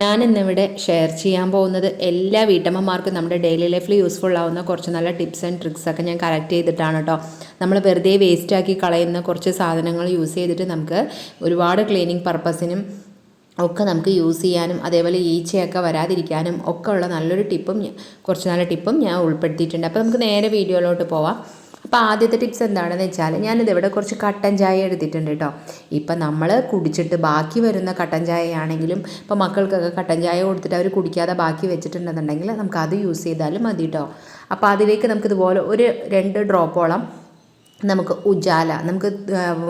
ഞാൻ ഇന്നിവിടെ ഷെയർ ചെയ്യാൻ പോകുന്നത് എല്ലാ വീട്ടമ്മമാർക്കും നമ്മുടെ ഡെയിലി ലൈഫിൽ യൂസ്ഫുൾ ആവുന്ന കുറച്ച് നല്ല ടിപ്സ് ആൻഡ് ട്രിക്സ് ഒക്കെ ഞാൻ കളക്ട് ചെയ്തിട്ടാണ് കേട്ടോ നമ്മൾ വെറുതെ വേസ്റ്റാക്കി കളയുന്ന കുറച്ച് സാധനങ്ങൾ യൂസ് ചെയ്തിട്ട് നമുക്ക് ഒരുപാട് ക്ലീനിങ് പർപ്പസിനും ഒക്കെ നമുക്ക് യൂസ് ചെയ്യാനും അതേപോലെ ഈച്ചയൊക്കെ വരാതിരിക്കാനും ഒക്കെ ഉള്ള നല്ലൊരു ടിപ്പും കുറച്ച് നല്ല ടിപ്പും ഞാൻ ഉൾപ്പെടുത്തിയിട്ടുണ്ട്. അപ്പോൾ നമുക്ക് നേരെ വീഡിയോയിലോട്ട് പോവാം. അപ്പോൾ ആദ്യത്തെ ടിപ്സ് എന്താണെന്ന് വെച്ചാൽ ഞാനിത് ഇവിടെ കുറച്ച് കട്ടൻ ചായ എടുത്തിട്ടുണ്ട് കേട്ടോ ഇപ്പം നമ്മൾ കുടിച്ചിട്ട് ബാക്കി വരുന്ന കട്ടൻ ചായയാണെങ്കിലും ഇപ്പോൾ മക്കൾക്കൊക്കെ കട്ടൻ ചായ കൊടുത്തിട്ട് അവർ കുടിക്കാതെ ബാക്കി വെച്ചിട്ടുണ്ടെന്നുണ്ടെങ്കിൽ നമുക്ക് അത് യൂസ് ചെയ്താലും മതി കേട്ടോ അപ്പോൾ അതിലേക്ക് നമുക്കിതുപോലെ ഒരു രണ്ട് ഡ്രോപ്പോളം നമുക്ക് ഉജാല നമുക്ക്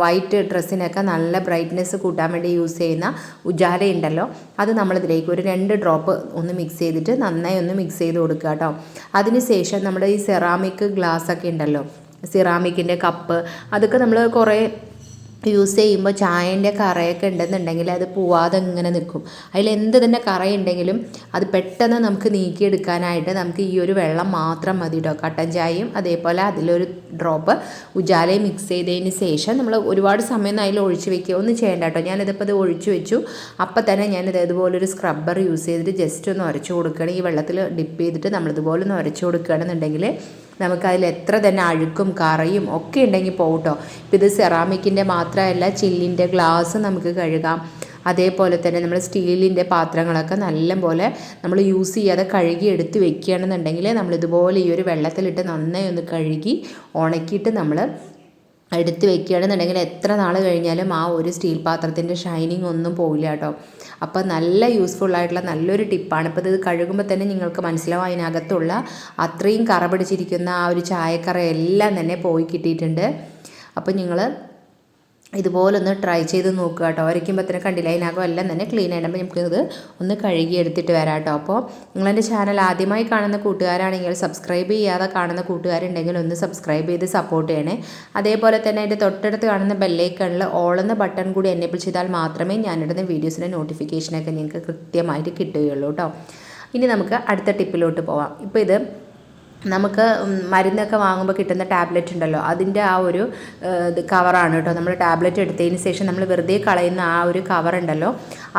വൈറ്റ് ഡ്രസ്സിനൊക്കെ നല്ല ബ്രൈറ്റ്നെസ് കൂട്ടാൻ വേണ്ടി യൂസ് ചെയ്യുന്ന ഉജാല ഉണ്ടല്ലോ അത് നമ്മളിതിലേക്ക് ഒരു രണ്ട് ഡ്രോപ്പ് ഒന്ന് മിക്സ് ചെയ്തിട്ട് നന്നായി ഒന്ന് മിക്സ് ചെയ്ത് കൊടുക്കുക കേട്ടോ അതിന് ശേഷം നമ്മുടെ ഈ സെറാമിക് ഗ്ലാസ് ഒക്കെ ഉണ്ടല്ലോ സിറാമിക്കിന്റെ കപ്പ്. അതൊക്കെ നമ്മൾ കുറേ യൂസ് ചെയ്യുമ്പോൾ ചായന്റെ കറയൊക്കെ ഉണ്ടെന്നുണ്ടെങ്കിൽ അത് പോവാതെ ഇങ്ങനെ നിൽക്കും. അതിൽ എന്ത് തന്നെ കറയുണ്ടെങ്കിലും അത് പെട്ടെന്ന് നമുക്ക് നീക്കിയെടുക്കാനായിട്ട് നമുക്ക് ഈ ഒരു വെള്ളം മാത്രം മതി കേട്ടോ കട്ടൻ ചായയും അതേപോലെ അതിലൊരു ഡ്രോപ്പ് ഉജാലയും മിക്സ് ചെയ്തതിന് ശേഷം നമ്മൾ ഒരുപാട് സമയം അതിൽ ഒഴിച്ച് വെക്കുക ഒന്നും ചെയ്യേണ്ട കേട്ടോ ഞാനിതിപ്പോൾ ഇത് ഒഴിച്ച് വെച്ചു. അപ്പം തന്നെ ഞാനിത് ഇതുപോലൊരു സ്ക്രബ്ബർ യൂസ് ചെയ്തിട്ട് ജസ്റ്റ് ഒന്ന് ഉരച്ച് കൊടുക്കുകയാണ്. ഈ വെള്ളത്തിൽ ഡിപ്പ് ചെയ്തിട്ട് നമ്മളിതുപോലെ ഒന്ന് ഉരച്ച് കൊടുക്കുകയാണെന്നുണ്ടെങ്കിൽ നമുക്കതിൽ എത്ര തന്നെ അഴുക്കും കറയും ഒക്കെ ഉണ്ടെങ്കിൽ പോകട്ടോ. ഇപ്പം ഇത് സെറാമിക്കിന്റെ മാത്രമല്ല ചില്ലിന്റെ ഗ്ലാസ് നമുക്ക് കഴുകാം. അതേപോലെ തന്നെ നമ്മൾ സ്റ്റീലിന്റെ പാത്രങ്ങളൊക്കെ നല്ലപോലെ നമ്മൾ യൂസ് ചെയ്യാതെ കഴുകി എടുത്ത് വെക്കുകയാണെന്നുണ്ടെങ്കിൽ നമ്മൾ ഇതുപോലെ ഈ ഒരു വെള്ളത്തിലിട്ട് നന്നായി ഒന്ന് കഴുകി ഉണക്കിയിട്ട് നമ്മൾ എടുത്ത് വെക്കുകയാണെന്നുണ്ടെങ്കിൽ എത്ര നാൾ കഴിഞ്ഞാലും ആ ഒരു സ്റ്റീൽ പാത്രത്തിന്റെ ഷൈനിങ് ഒന്നും പോവില്ല കേട്ടോ. അപ്പോൾ നല്ല യൂസ്ഫുൾ ആയിട്ടുള്ള നല്ലൊരു ടിപ്പാണ് ഇപ്പോൾ ഇത് കഴുകുമ്പോൾ തന്നെ നിങ്ങൾക്ക് മനസ്സിലാവും അതിനകത്തുള്ള അത്രയും കറ പിടിച്ചിരിക്കുന്ന ആ ഒരു ചായക്കറ എല്ലാം തന്നെ പോയി കിട്ടിയിട്ടുണ്ട്. അപ്പോൾ നിങ്ങൾ ഇതുപോലൊന്ന് ട്രൈ ചെയ്ത് നോക്കുക കേട്ടോ. ഒരയ്ക്കുമ്പോൾ തന്നെ കണ്ടില്ല. അതിനകം എല്ലാം തന്നെ ക്ലീൻ ആയിട്ട് നമുക്കിത് ഒന്ന് കഴുകി എടുത്തിട്ട് വരാം കേട്ടോ. അപ്പോൾ നിങ്ങളെന്റെ ചാനൽ ആദ്യമായി കാണുന്ന കൂട്ടുകാരാണെങ്കിൽ സബ്സ്ക്രൈബ് ചെയ്യാതെ കാണുന്ന കൂട്ടുകാരുണ്ടെങ്കിൽ ഒന്ന് സബ്സ്ക്രൈബ് ചെയ്ത് സപ്പോർട്ട് ചെയ്യണേ. അതേപോലെ തന്നെ അതിന്റെ തൊട്ടടുത്ത് കാണുന്ന ബെല്ലൈക്കണിൽ ഓൾ എന്ന ബട്ടൺ കൂടി എനേബിൾ ചെയ്താൽ മാത്രമേ ഞാനിടുന്ന വീഡിയോസിന്റെ നോട്ടിഫിക്കേഷനൊക്കെ നിങ്ങൾക്ക് കൃത്യമായിട്ട് കിട്ടുകയുള്ളൂ കേട്ടോ. ഇനി നമുക്ക് അടുത്ത ടിപ്പിലോട്ട് പോവാം. ഇപ്പോൾ ഇത് നമുക്ക് മരുന്നൊക്കെ വാങ്ങുമ്പോൾ കിട്ടുന്ന ടാബ്ലറ്റ് ഉണ്ടല്ലോ അതിന്റെ ആ ഒരു ഇത് കവറാണ് കേട്ടോ. നമ്മൾ ടാബ്ലറ്റ് എടുത്തതിന് ശേഷം നമ്മൾ വെറുതെ കളയുന്ന ആ ഒരു കവർ ഉണ്ടല്ലോ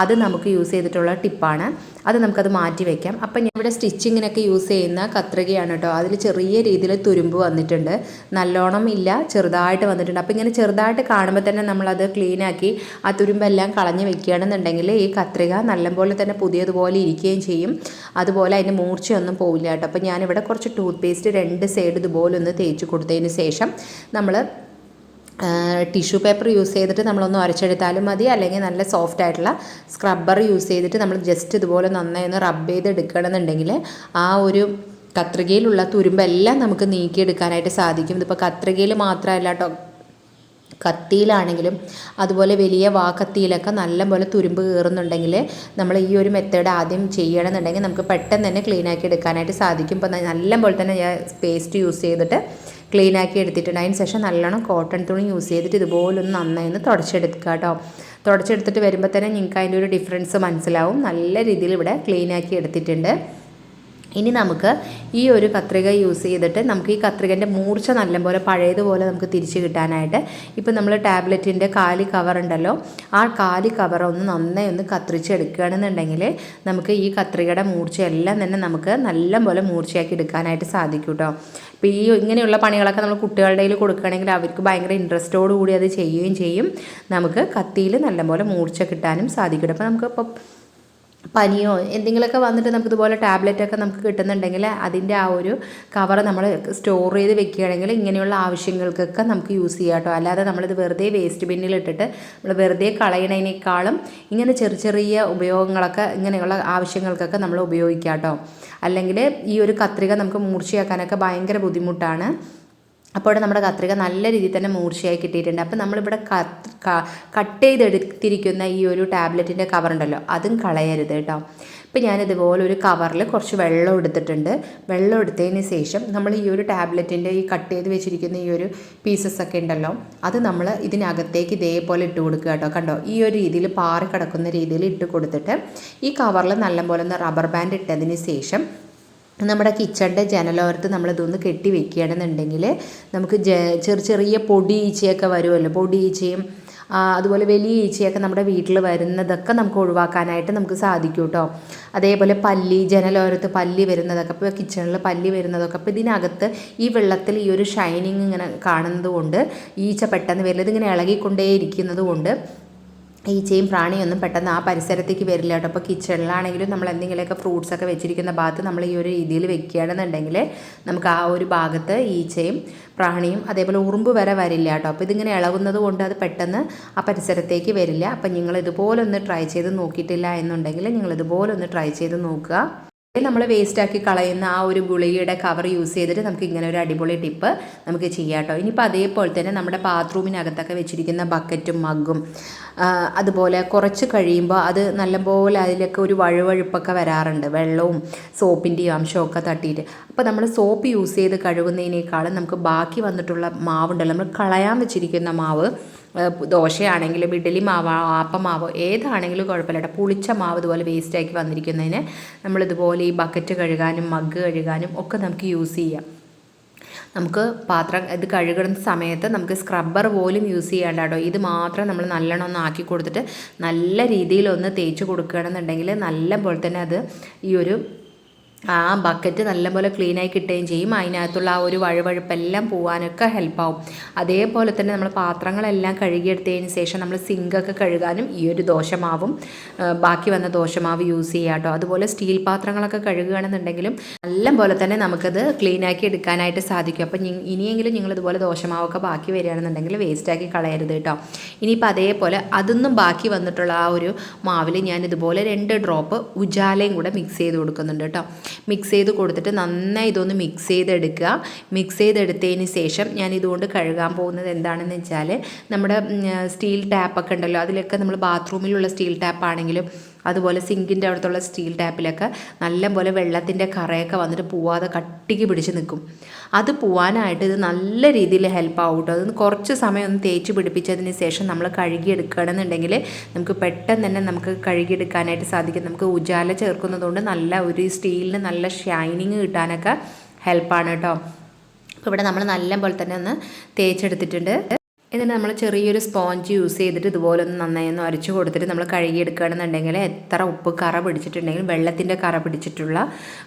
അത് നമുക്ക് യൂസ് ചെയ്തിട്ടുള്ള ടിപ്പാണ്. അത് നമുക്കത് മാറ്റി വയ്ക്കാം അപ്പം ഞാൻ ഇവിടെ സ്റ്റിച്ചിങ്ങിനൊക്കെ യൂസ് ചെയ്യുന്ന കത്രികയാണ് കേട്ടോ. അതിൽ ചെറിയ രീതിയിൽ തുരുമ്പ് വന്നിട്ടുണ്ട്. നല്ലോണം ഇല്ല ചെറുതായിട്ട് വന്നിട്ടുണ്ട്. അപ്പോൾ ഇങ്ങനെ ചെറുതായിട്ട് കാണുമ്പോൾ തന്നെ നമ്മളത് ക്ലീനാക്കി ആ തുരുമ്പെല്ലാം കളഞ്ഞ് വെക്കുകയാണെന്നുണ്ടെങ്കിൽ ഈ കത്രിക നല്ലപോലെ തന്നെ പുതിയതുപോലെ ഇരിക്കുകയും ചെയ്യും. അതുപോലെ അതിന്റെ മൂർച്ചയൊന്നും പോവില്ല കേട്ടോ. അപ്പം ഞാനിവിടെ കുറച്ച് ടൂത്ത് പേസ്റ്റ് രണ്ട് സൈഡ് ഇതുപോലെ ഒന്ന് തേച്ച് കൊടുത്തതിന് ശേഷം നമ്മൾ ടിഷ്യൂ പേപ്പർ യൂസ് ചെയ്തിട്ട് നമ്മളൊന്ന് ഉരച്ചെടുത്താലും മതി. അല്ലെങ്കിൽ നല്ല സോഫ്റ്റ് ആയിട്ടുള്ള സ്ക്രബ്ബർ യൂസ് ചെയ്തിട്ട് നമ്മൾ ജസ്റ്റ് ഇതുപോലെ നന്നായി ഒന്ന് റബ്ബ് ചെയ്ത് എടുക്കണമെന്നുണ്ടെങ്കിൽ ആ ഒരു കത്രികയിലുള്ള തുരുമ്പെല്ലാം നമുക്ക് നീക്കിയെടുക്കാനായിട്ട് സാധിക്കും. ഇതിപ്പോൾ കത്രികയിൽ മാത്രമല്ല കേട്ടോ കത്തിയിലാണെങ്കിലും അതുപോലെ വലിയ വാക്കത്തിയിലൊക്കെ നല്ലപോലെ തുരുമ്പ് കയറുന്നുണ്ടെങ്കിൽ നമ്മൾ ഈ ഒരു മെത്തേഡ് ആദ്യം ചെയ്യണമെന്നുണ്ടെങ്കിൽ നമുക്ക് പെട്ടെന്ന് തന്നെ ക്ലീൻ ആക്കി എടുക്കാനായിട്ട് സാധിക്കും. ഇപ്പം നല്ലപോലെ തന്നെ ഞാൻ പേസ്റ്റ് യൂസ് ചെയ്തിട്ട് ക്ലീൻ ആക്കി എടുത്തിട്ടുണ്ട്. അതിന് ശേഷം നല്ലോണം കോട്ടൺ തുണി യൂസ് ചെയ്തിട്ട് ഇതുപോലെ ഒന്ന് നന്നായി ഒന്ന് തുടച്ചെടുക്കുക കേട്ടോ. തുടച്ചെടുത്തിട്ട് വരുമ്പോൾ തന്നെ നിങ്ങൾക്ക് അതിന്റെ ഒരു ഡിഫറൻസ് മനസ്സിലാവും. നല്ല രീതിയിൽ ഇവിടെ ക്ലീൻ ആക്കി എടുത്തിട്ടുണ്ട്. ഇനി നമുക്ക് ഈ ഒരു കത്രിക യൂസ് ചെയ്തിട്ട് നമുക്ക് ഈ കത്രികന്റെ മൂർച്ച നല്ലപോലെ പഴയതുപോലെ നമുക്ക് തിരിച്ച് കിട്ടാനായിട്ട് ഇപ്പം നമ്മൾ ടാബ്ലറ്റിന്റെ കാലി കവർ ഉണ്ടല്ലോ ആ കാലി കവർ ഒന്ന് നന്നായി ഒന്ന് കത്രിച്ചെടുക്കുകയാണെന്നുണ്ടെങ്കിൽ നമുക്ക് ഈ കത്രികയുടെ മൂർച്ചയെല്ലാം തന്നെ നമുക്ക് നല്ലപോലെ മൂർച്ചയാക്കി എടുക്കാനായിട്ട് സാധിക്കും കേട്ടോ ഇപ്പോൾ ഈ ഇങ്ങനെയുള്ള പണികളൊക്കെ നമ്മൾ കുട്ടികളുടെ കയ്യിൽ കൊടുക്കുകയാണെങ്കിൽ അവർക്ക് ഭയങ്കര ഇൻട്രസ്റ്റോടു കൂടി അത് ചെയ്യുകയും ചെയ്യും. നമുക്ക് കത്തിയിൽ നല്ലപോലെ മൂർച്ച കിട്ടാനും സാധിക്കും അപ്പോൾ നമുക്കിപ്പോൾ പനിയോ എന്തെങ്കിലുമൊക്കെ വന്നിട്ട് നമുക്ക് ഇതുപോലെ ടാബ്ലറ്റൊക്കെ നമുക്ക് കിട്ടുന്നുണ്ടെങ്കിൽ അതിന്റെ ആ ഒരു കവർ നമ്മൾ സ്റ്റോർ ചെയ്ത് വെക്കുകയാണെങ്കിൽ ഇങ്ങനെയുള്ള ആവശ്യങ്ങൾക്കൊക്കെ നമുക്ക് യൂസ് ചെയ്യാം കേട്ടോ. അല്ലാതെ നമ്മളിത് വെറുതെ വേസ്റ്റ് ബിന്നിൽ ഇട്ടിട്ട് നമ്മൾ വെറുതെ കളയണതിനേക്കാളും ഇങ്ങനെ ചെറിയ ചെറിയ ഉപയോഗങ്ങളൊക്കെ ഇങ്ങനെയുള്ള ആവശ്യങ്ങൾക്കൊക്കെ നമ്മൾ ഉപയോഗിക്കാം കേട്ടോ. അല്ലെങ്കിൽ ഈ ഒരു കത്രിക നമുക്ക് മൂർച്ചയാക്കാനൊക്കെ ഭയങ്കര ബുദ്ധിമുട്ടാണ്. അപ്പോൾ നമ്മുടെ കത്രിക നല്ല രീതിയിൽ തന്നെ മൂർച്ചയായി കിട്ടിയിട്ടുണ്ട്. അപ്പോൾ നമ്മളിവിടെ കട്ട് ചെയ്തെടുത്തിരിക്കുന്ന ഈ ഒരു ടാബ്ലറ്റിന്റെ കവറുണ്ടല്ലോ അതും കളയരുത് കേട്ടോ. ഇപ്പം ഞാനിതുപോലെ ഒരു കവറിൽ കുറച്ച് വെള്ളം എടുത്തിട്ടുണ്ട്. വെള്ളം എടുത്തതിന് ശേഷം നമ്മൾ ഈ ഒരു ടാബ്ലറ്റിന്റെ ഈ കട്ട് ചെയ്ത് വെച്ചിരിക്കുന്ന ഈ ഒരു പീസസ് ഒക്കെ ഉണ്ടല്ലോ അത് നമ്മൾ ഇതിനകത്തേക്ക് ഇതേപോലെ ഇട്ട് കൊടുക്കുക കേട്ടോ. കണ്ടോ ഈ ഒരു രീതിയിൽ പാറി കിടക്കുന്ന രീതിയിൽ ഇട്ട് കൊടുത്തിട്ട് ഈ കവറിൽ നല്ലപോലെ ഒന്ന് റബ്ബർ ബാൻഡ് ഇട്ടതിന് ശേഷം നമ്മുടെ കിച്ചണിന്റെ ജനലോരത്ത് നമ്മളിതൊന്ന് കെട്ടി വെക്കുകയാണെന്നുണ്ടെങ്കിൽ നമുക്ക് ചെറിയ ചെറിയ പൊടി ഈച്ചയൊക്കെ വരുമല്ലോ. പൊടി ഈച്ചയും അതുപോലെ വലിയ ഈച്ചയൊക്കെ നമ്മുടെ വീട്ടിൽ വരുന്നതൊക്കെ നമുക്ക് ഒഴിവാക്കാനായിട്ട് നമുക്ക് സാധിക്കും കേട്ടോ. അതേപോലെ പല്ലി ജനലോരത്ത് പല്ലി വരുന്നതൊക്കെ ഇപ്പോൾ കിച്ചണിൽ പല്ലി വരുന്നതൊക്കെ അപ്പോൾ ഇതിനകത്ത് ഈ വെള്ളത്തിൽ ഈ ഒരു ഷൈനിങ് ഇങ്ങനെ കാണുന്നത് കൊണ്ട് ഈച്ച പെട്ടെന്ന് വരില്ല ഇതിങ്ങനെ ഇളകിക്കൊണ്ടേ ഇരിക്കുന്നത് കൊണ്ട് ഈച്ചയും പ്രാണിയൊന്നും പെട്ടെന്ന് ആ പരിസരത്തേക്ക് വരില്ല കേട്ടോ. അപ്പോൾ കിച്ചണിലാണെങ്കിലും നമ്മൾ എന്തെങ്കിലുമൊക്കെ ഫ്രൂട്ട്സ് ഒക്കെ വെച്ചിരിക്കുന്ന ഭാഗത്ത് നമ്മൾ ഈ ഒരു രീതിയിൽ വെക്കുകയാണെന്നുണ്ടെങ്കിൽ നമുക്ക് ആ ഒരു ഭാഗത്ത് ഈച്ചയും പ്രാണിയും അതേപോലെ ഉറുമ്പ് വരെ വരില്ല കേട്ടോ. അപ്പോൾ ഇതിങ്ങനെ ഇളകുന്നത് കൊണ്ട് അത് പെട്ടെന്ന് ആ പരിസരത്തേക്ക് വരില്ല. അപ്പം നിങ്ങൾ ഇതുപോലെ ഒന്ന് ട്രൈ ചെയ്ത് നോക്കിയിട്ടില്ല എന്നുണ്ടെങ്കിൽ നിങ്ങൾ ഇതുപോലെ ഒന്ന് ട്രൈ ചെയ്ത് നോക്കുക. നമ്മൾ വേസ്റ്റാക്കി കളയുന്ന ആ ഒരു ഗുളികയുടെ കവർ യൂസ് ചെയ്തിട്ട് നമുക്ക് ഇങ്ങനെ ഒരു അടിപൊളി ടിപ്പ് നമുക്ക് ചെയ്യാം കേട്ടോ ഇനിയിപ്പോൾ അതേപോലെ തന്നെ നമ്മുടെ ബാത്റൂമിനകത്തൊക്കെ വെച്ചിരിക്കുന്ന ബക്കറ്റും മഗ്ഗും അതുപോലെ കുറച്ച് കഴിയുമ്പോൾ അത് നല്ലപോലെ അതിലൊക്കെ ഒരു വഴുവഴുപ്പൊക്കെ വരാറുണ്ട്. വെള്ളവും സോപ്പിന്റെയും അംശമൊക്കെ തട്ടിയിട്ട്. അപ്പോൾ നമ്മൾ സോപ്പ് യൂസ് ചെയ്ത് കഴുകുന്നതിനേക്കാളും നമുക്ക് ബാക്കി വന്നിട്ടുള്ള മാവുണ്ടല്ലോ. നമ്മൾ കളയാൻ വെച്ചിരിക്കുന്ന മാവ് ദോശയാണെങ്കിലും ഇഡ്ഡലി മാവോ ആപ്പമാവോ ഏതാണെങ്കിലും കുഴപ്പമില്ല പുളിച്ച മാവ് ഇതുപോലെ വേസ്റ്റാക്കി വന്നിരിക്കുന്നതിന് നമ്മളിതുപോലെ ഈ ബക്കറ്റ് കഴുകാനും മഗ് കഴുകാനും ഒക്കെ നമുക്ക് യൂസ് ചെയ്യാം. നമുക്ക് പാത്രം ഇത് കഴുകുന്ന സമയത്ത് നമുക്ക് സ്ക്രബ്ബർ പോലും യൂസ് ചെയ്യേണ്ട കേട്ടോ. ഇത് മാത്രം നമ്മൾ നല്ലോണം ഒന്ന് ആക്കി കൊടുത്തിട്ട് നല്ല രീതിയിലൊന്ന് തേച്ച് കൊടുക്കുകയാണെന്നുണ്ടെങ്കിൽ നല്ല പോലെ തന്നെ അത് ഈ ഒരു ആ ബക്കറ്റ് നല്ലപോലെ ക്ലീനായി കിട്ടുകയും ചെയ്യും. അതിനകത്തുള്ള ആ ഒരു വഴുവഴുപ്പെല്ലാം പോകാനൊക്കെ ഹെൽപ്പാവും അതേപോലെ തന്നെ നമ്മൾ പാത്രങ്ങളെല്ലാം കഴുകിയെടുത്തതിന് ശേഷം നമ്മൾ സിങ്കൊക്കെ കഴുകാനും ഈ ഒരു ദോശമാവും. ബാക്കി വന്ന ദോശമാവ് യൂസ് ചെയ്യുക കേട്ടോ. അതുപോലെ സ്റ്റീൽ പാത്രങ്ങളൊക്കെ കഴുകുകയാണെന്നുണ്ടെങ്കിലും നല്ല പോലെ തന്നെ നമുക്കത് ക്ലീനാക്കി എടുക്കാനായിട്ട് സാധിക്കും. അപ്പം ഇനിയെങ്കിലും നിങ്ങൾ ഇതുപോലെ ദോശമാവൊക്കെ ബാക്കി വരികയാണെന്നുണ്ടെങ്കിൽ വേസ്റ്റാക്കി കളയരുത് കേട്ടോ. ഇനിയിപ്പോൾ അതേപോലെ അതൊന്നും ബാക്കി വന്നിട്ടുള്ള ആ ഒരു മാവിൽ ഞാൻ ഇതുപോലെ രണ്ട് ഡ്രോപ്പ് ഉജാലയും കൂടെ മിക്സ് ചെയ്ത് കൊടുക്കുന്നുണ്ട് കേട്ടോ. മിക്സ് ചെയ്ത് കൊടുത്തിട്ട് നന്നായി ഇതൊന്ന് മിക്സ് ചെയ്തെടുക്കുക. മിക്സ് ചെയ്തെടുത്തതിന് ശേഷം ഞാൻ ഇതുകൊണ്ട് കഴുകാൻ പോകുന്നത് എന്താണെന്ന് വെച്ചാൽ നമ്മുടെ സ്റ്റീൽ ടാപ്പൊക്കെ ഉണ്ടല്ലോ. അതിലൊക്കെ നമ്മൾ ബാത്റൂമിലുള്ള സ്റ്റീൽ ടാപ്പ് ആണെങ്കിലും അതുപോലെ സിങ്കിന്റെ അടുത്തുള്ള സ്റ്റീൽ ടാപ്പിലൊക്കെ നല്ലപോലെ വെള്ളത്തിന്റെ കറയൊക്കെ വന്നിട്ട് പോവാതെ കട്ടിക്ക് പിടിച്ച് നിൽക്കും. അത് പോവാനായിട്ട് ഇത് നല്ല രീതിയിൽ ഹെൽപ്പ് ആവും കേട്ടോ അതൊന്ന് കുറച്ച് സമയം ഒന്ന് തേച്ച് പിടിപ്പിച്ചതിന് ശേഷം നമ്മൾ കഴുകിയെടുക്കുകയാണെന്നുണ്ടെങ്കിൽ നമുക്ക് പെട്ടെന്ന് തന്നെ നമുക്ക് കഴുകിയെടുക്കാനായിട്ട് സാധിക്കും. നമുക്ക് ഉജാല ചേർക്കുന്നതുകൊണ്ട് നല്ല ഒരു സ്റ്റീലിന് നല്ല ഷൈനിങ് കിട്ടാനൊക്കെ ഹെൽപ്പാണ് കേട്ടോ അപ്പോൾ ഇവിടെ നമ്മൾ നല്ല പോലെ തന്നെ ഒന്ന് തേച്ചെടുത്തിട്ടുണ്ട്. എന്നിട്ട് നമ്മൾ ചെറിയൊരു സ്പോഞ്ച് യൂസ് ചെയ്തിട്ട് ഇതുപോലെ ഒന്ന് നന്നായി ഒന്ന് അരച്ചു കൊടുത്തിട്ട് നമ്മൾ കഴുകിയെടുക്കുകയാണെന്നുണ്ടെങ്കിൽ എത്ര ഉപ്പ് കറ പിടിച്ചിട്ടുണ്ടെങ്കിലും വെള്ളത്തിന്റെ കറ പിടിച്ചിട്ടുള്ള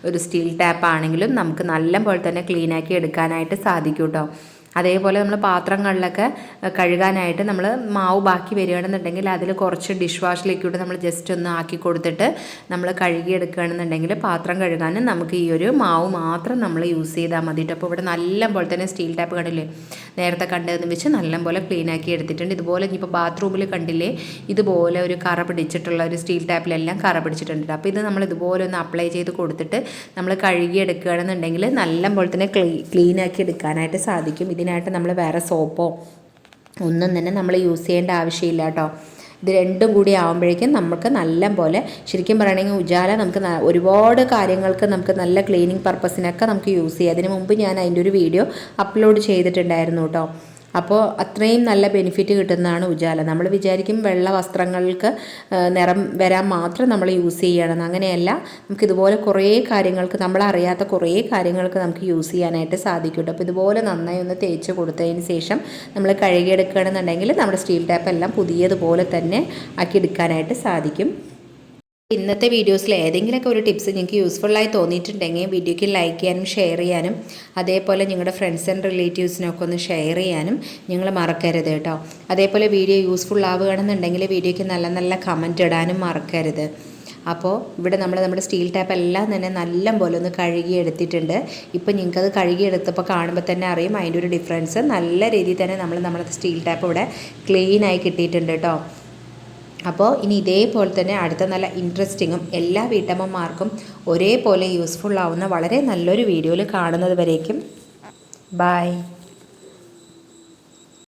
ഒരു സ്റ്റീൽ ടാപ്പ് ആണെങ്കിലും നമുക്ക് നല്ല പോലെ തന്നെ ക്ലീനാക്കി എടുക്കാനായിട്ട് സാധിക്കും കേട്ടോ അതേപോലെ നമ്മൾ പാത്രങ്ങളിലൊക്കെ കഴുകാനായിട്ട് നമ്മൾ മാവ് ബാക്കി വരികയാണെന്നുണ്ടെങ്കിൽ അതിൽ കുറച്ച് ഡിഷ് വാഷ് ലിക്വിഡ് നമ്മൾ ജസ്റ്റ് ഒന്ന് ആക്കി കൊടുത്തിട്ട് നമ്മൾ കഴുകിയെടുക്കുകയാണെന്നുണ്ടെങ്കിൽ പാത്രം കഴുകാനും നമുക്ക് ഈ ഒരു മാവ് മാത്രം നമ്മൾ യൂസ് ചെയ്താൽ മതി. അപ്പോൾ ഇവിടെ നല്ല പോലെ തന്നെ സ്റ്റീൽ ടാപ്പ് കണ്ടില്ലേ? നേരത്തെ കണ്ടതെന്ന് വെച്ച് നല്ല പോലെ ക്ലീൻ ആക്കി എടുത്തിട്ടുണ്ട്. ഇതുപോലെ ഇനിയിപ്പോൾ ബാത്റൂമിൽ കണ്ടില്ലേ? ഇതുപോലെ ഒരു കറ പിടിച്ചിട്ടുള്ള ഒരു സ്റ്റീൽ ടാപ്പിലെല്ലാം കറ പിടിച്ചിട്ടുണ്ട്. അപ്പോൾ ഇത് നമ്മൾ ഇതുപോലെ ഒന്ന് അപ്ലൈ ചെയ്ത് കൊടുത്തിട്ട് നമ്മൾ കഴുകിയെടുക്കുകയാണെന്നുണ്ടെങ്കിൽ നല്ല പോലെ തന്നെ ക്ലീ ക്ലീൻ ആക്കി എടുക്കാനായിട്ട് സാധിക്കും. ഇതിനായിട്ട് നമ്മൾ വേറെ സോപ്പോ ഒന്നും തന്നെ നമ്മൾ യൂസ് ചെയ്യേണ്ട ആവശ്യമില്ല കേട്ടോ. ഇത് രണ്ടും കൂടി ആകുമ്പോഴേക്കും നമുക്ക് നല്ല പോലെ ശരിക്കും പറയുകയാണെങ്കിൽ ഉജാല നമുക്ക് ഒരുപാട് കാര്യങ്ങൾക്ക് നമുക്ക് നല്ല ക്ലീനിങ് പർപ്പസിനൊക്കെ നമുക്ക് യൂസ് ചെയ്യാം. അതിന് മുമ്പ് ഞാൻ അതിന്റെ ഒരു വീഡിയോ അപ്ലോഡ് ചെയ്തിട്ടുണ്ടായിരുന്നു കേട്ടോ. അപ്പോൾ അത്രയും നല്ല ബെനിഫിറ്റ് കിട്ടുന്നതാണ് ഉജാല. നമ്മൾ വിചാരിക്കും വെള്ള വസ്ത്രങ്ങൾക്ക് നിറം വരാൻ മാത്രം നമ്മൾ യൂസ് ചെയ്യണം. അങ്ങനെയല്ല നമുക്ക് ഇതുപോലെ കുറേ കാര്യങ്ങൾക്ക് നമ്മൾ അറിയാത്ത കുറേ കാര്യങ്ങൾക്ക് നമുക്ക് യൂസ് ചെയ്യാനായിട്ട് സാധിക്കും അപ്പോൾ ഇതുപോലെ നന്നായി ഒന്ന് തേച്ച് കൊടുത്തതിന് ശേഷം നമ്മൾ കഴുകിയെടുക്കുകയാണെന്നുണ്ടെങ്കിൽ നമ്മുടെ സ്റ്റീൽ ടാപ്പ് എല്ലാം പുതിയതുപോലെ തന്നെ ആക്കി എടുക്കാനായിട്ട് സാധിക്കും. ഇന്നത്തെ വീഡിയോസിൽ ഏതെങ്കിലുമൊക്കെ ഒരു ടിപ്സ് നിങ്ങൾക്ക് യൂസ്ഫുള്ളായി തോന്നിയിട്ടുണ്ടെങ്കിൽ വീഡിയോയ്ക്ക് ലൈക്ക് ചെയ്യാനും ഷെയർ ചെയ്യാനും അതേപോലെ നിങ്ങളുടെ ഫ്രണ്ട്സ് ആൻഡ് റിലേറ്റീവ്സിനൊക്കെ ഒന്ന് ഷെയർ ചെയ്യാനും നിങ്ങൾ മറക്കരുത് കേട്ടോ. അതേപോലെ വീഡിയോ യൂസ്ഫുൾ ആവുകയാണെന്നുണ്ടെങ്കിൽ വീഡിയോയ്ക്ക് നല്ല നല്ല കമന്റ് ഇടാനും മറക്കരുത്. അപ്പോൾ ഇവിടെ നമ്മൾ നമ്മുടെ സ്റ്റീൽ ടാപ്പ് എല്ലാം തന്നെ നല്ല പോലെ ഒന്ന് കഴുകി എടുത്തിട്ടുണ്ട്. ഇപ്പോൾ നിങ്ങൾക്കത് കഴുകിയെടുത്തപ്പോൾ കാണുമ്പോൾ തന്നെ അറിയും. അതിന്റെ ഒരു ഡിഫറൻസ് നല്ല രീതിയിൽ തന്നെ നമ്മൾ നമ്മുടെ സ്റ്റീൽ ടാപ്പ് ഇവിടെ ക്ലീനായി കിട്ടിയിട്ടുണ്ട് കേട്ടോ. അപ്പോൾ ഇനി ഇതേപോലെ തന്നെ അടുത്ത നല്ല ഇൻട്രസ്റ്റിങ്ങും എല്ലാ വീട്ടമ്മമാർക്കും ഒരേപോലെ യൂസ്ഫുൾ ആവുന്ന വളരെ നല്ലൊരു വീഡിയോയിൽ കാണുന്നത് വരേക്കും. ബായ്